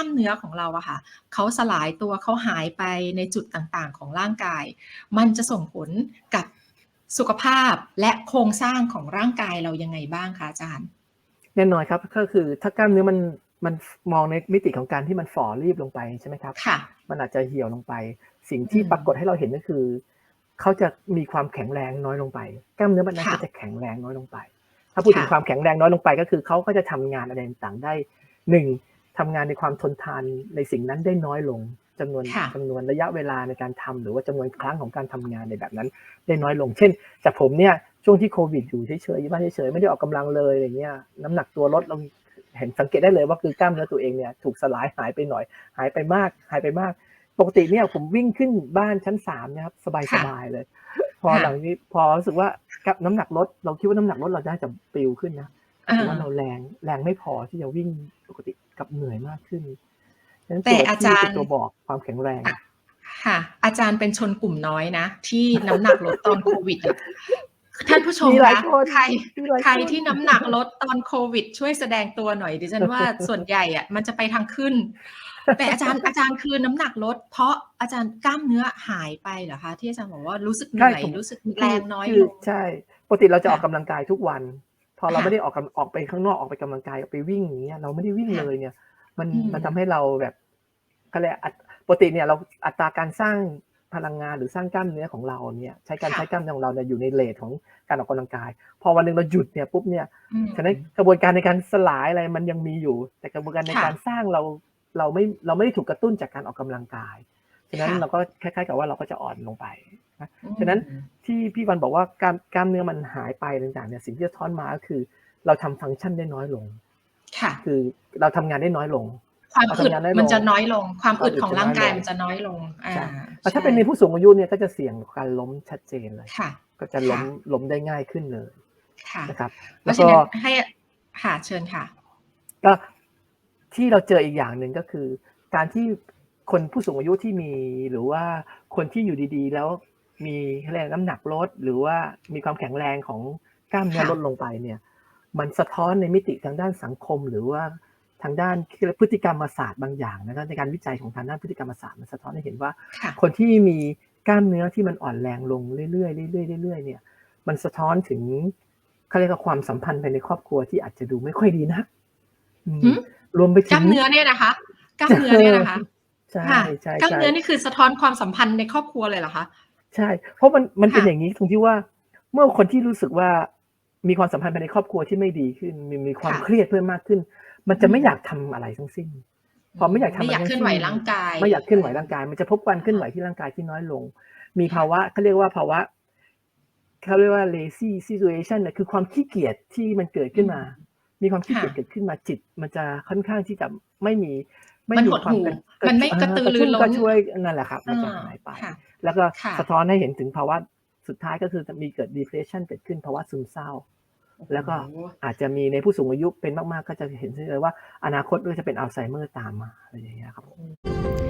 ล้ามเนื้อของเราอะค่ะเขาสลายตัวเขาหายไปในจุดต่างๆ ของร่างกาย มันจะส่งผลกับสุขภาพและโครงสร้างของร่างกายเรายังไงบ้างคะอาจารย์แน่นอนครับก็คือถ้ากล้ามเนื้อมันมันมองในมิติของการที่มันฝ่อรีบลงไปใช่ไหมครับค่ะมันอาจจะเหี่ยวลงไป สิ่งที่อืมปรากฏให้เราเห็นก็คือเขาจะมีความแข็งแรงน้อยลงไป กล้ามเนื้อมันนั้นค่ะก็จะแข็งแรงน้อยลงไป ถ้าพูดถึงค่ะความแข็งแรงน้อยลงไปก็คือเขาก็จะทำงานอะไรต่างๆได้หนึ่ง ทำงานในความทนทานในสิ่งนั้นได้น้อยลงจำนวนค่ะจำนวนระยะเวลาในการทำหรือว่าจำนวนครั้งของการทำงานในแบบนั้น ได้น้อยลง เช่นจากผมเนี่ยช่วงที่โควิดอยู่เฉยๆอยู่บ้านเฉยๆไม่ได้ออกกำลังเลยอย่างเงี้ยน้ำหนักตัวลดลงเห็นสังเกตได้เลยว่าคือกล้ามเนื้อตัวเองเนี่ยถูกสลายหายไปหน่อย หายไปมาก หายไปมาก ปกติเนี่ยผมวิ่งขึ้นบ้านชั้นสามนะครับสบายสค่ะบายเลย พอค่ะหลังนี้พอรู้สึกว่ากับน้ำหนักลดเราคิดว่าน้ำหนักลดเราน่าจะปลิวขึ้นนะอ่าแต่ว่าเราแรงแรงไม่พอที่จะวิ่งปกติ กับเหนื่อยมากขึ้นฉะนั้นแต่ตัวอาที่จารเป็นย์ตัวบอกความแข็งแรงอะค่ะ อาจารย์เป็นชนกลุ่มน้อยนะ ที่น้ำหนักลดตอนโควิดอะท่านผู้ชมมีหลายคะคนใครมีหลายใครคนที่น้ำหนักลดตอนโควิด ช่วยแสดงตัวหน่อยดิฉันว่าส่วนใหญ่อะมันจะไปทางขึ้น แต่อาจารย์อาจารย์คือน้ำหนักลด เพราะอาจารย์กล้ามเนื้อหายไปเหรอคะที่อาจารย์บอกว่ารู้สึกเหนื่อยใช่ผมรู้สึกแรงน้อยคืลงใช่ปกติเราจะออกค่ะกำลังกายทุกวัน พอเราค่ะไม่ได้ออกกำออกไปข้างนอกออกไปกำลังกายออกไปวิ่งอย่างเงี้ยเราไม่ได้วิ่งค่ะเลยเนี่ย มันอืมมันทำให้เราแบบก็เลยกอัตปกติเนี่ยเราอัตราการสร้างพลังงานหรือสร้างกล้ามเนื้อของเราเนี่ย ใช้การค่ะใช้กล้ามเนื้อของเราเนี่ยอยู่ในเลทของการออกกำลังกาย พอวันหนึ่งเราหยุดเนี่ยปุ๊บเนี่ยอืมฉะนั้นกระบวนการในการสลายอะไรมันยังมีอยู่ แต่กระบวนการในค่ะการสร้างเราเราไม่เราไม่ได้ถูกกระตุ้นจากการออกกำลังกาย ฉะนั้นค่ะเราก็คล้ายๆกับว่าเราก็จะอ่อนลงไปนะอืมฉะนั้นที่พี่วันบอกว่ากล้ามกล้ามเนื้อมันหายไปต่างๆเนี่ยสิ่งที่จะท้อนมาก็คือ เราทำฟังก์ชันได้น้อยลง ค่ะ คือเราทำงานได้น้อยลง ความเราอึดทำงานได้ลงมันจะน้อยลง ความอึดความอึดของร่างกายจะน้อยลงมันจะน้อยลงอ่าใช่แต่ถ้าเป็นในผู้สูงอายุเนี่ยก็จะเสี่ยงการล้มชัดเจนเลยค่ะ ก็จะล้มล้มได้ง่ายขึ้นเลยค่ะนะครับเพแล้วราะฉะก็นั้นให้ค่ะเชิญค่ะ ก็ที่เราเจออีกอย่างหนึ่งก็คือ การที่ คนผู้สูงอายุที่มีหรือว่าคนที่อยู่ดีๆ แล้วมีเขาเรียกน้ำหนักลด หรือว่ามีความแข็งแรงของกล้ามเนื้อค่ะลดลงไปเนี่ย มันสะท้อนในมิติทางด้านสังคม หรือว่าทางด้านพฤติกรรมศาสตร์บางอย่างนะครับในการวิจัยของทางด้านพฤติกรรมศาสตร์มันสะท้อนให้เห็นว่าค่ะคนที่มีกล้ามเนื้อที่มันอ่อนแรงลงเรื่อยๆเรื่อยๆเรื่อยๆเนี่ย มันสะท้อนถึงเขาเรียกว่าความสัมพันธ์ภายในครอบครัวที่อาจจะดูไม่ค่อยดีนักอืมหืมรวมไปกถึล้างมเนื้อเนี่ยนะคะกล้ามเนื้อเนี่ยนะคะ ใช่ค่ะใช่กล้ามใช่ เนื้อนี่คือสะท้อนความสัมพันธ์ในครอบครัวเลยเหรอคะใช่ เพราะมันมันเป็นค่ะ อย่างนี้ตรงที่ว่า เมื่อคนที่รู้สึกว่ามีความสัมพันธ์ภายในครอบครัวที่ไม่ดีขึ้น มีมีความค่ะ เครียดเพิ่มมากขึ้น มันจะอืมไม่อยากทำอะไรทั้งสิ้นพอไม่อยากทำไม่อยากอะไรเคลื่อนไหวร่างกายไม่อยากเคลื่อนไหวร่างกาย มันจะพบการเคลื่อนไหวที่ร่างกายที่น้อยลง มีภาวะเขาเรียกว่าภาวะเขาเรียกว่า lazy situation นะคือความขี้เกียจที่มันเกิดขึ้นมา มีความขี้เกียจค่ะเกิดขึ้นมาจิต มันจะค่อนข้างที่จะไม่มีไม่มันมีหดความหู่กระมันไม่กระตือรือร้นก็ช่วยนั่นแหละครับมันจะอ่าหายไปค่ะแล้วก็ค่ะสะท้อนให้เห็นถึงภาวะสุดท้ายก็คือจะมีเกิด depression เกิดขึ้นภาวะซึมเศร้า แล้วก็โอ้โหอาจจะมีในผู้สูงอายุเป็นมาก ๆ ก็จะเห็นได้เลยว่าอนาคตก็จะเป็นอัลไซเมอร์ตามมาอะไรอย่างเงี้ยครับผม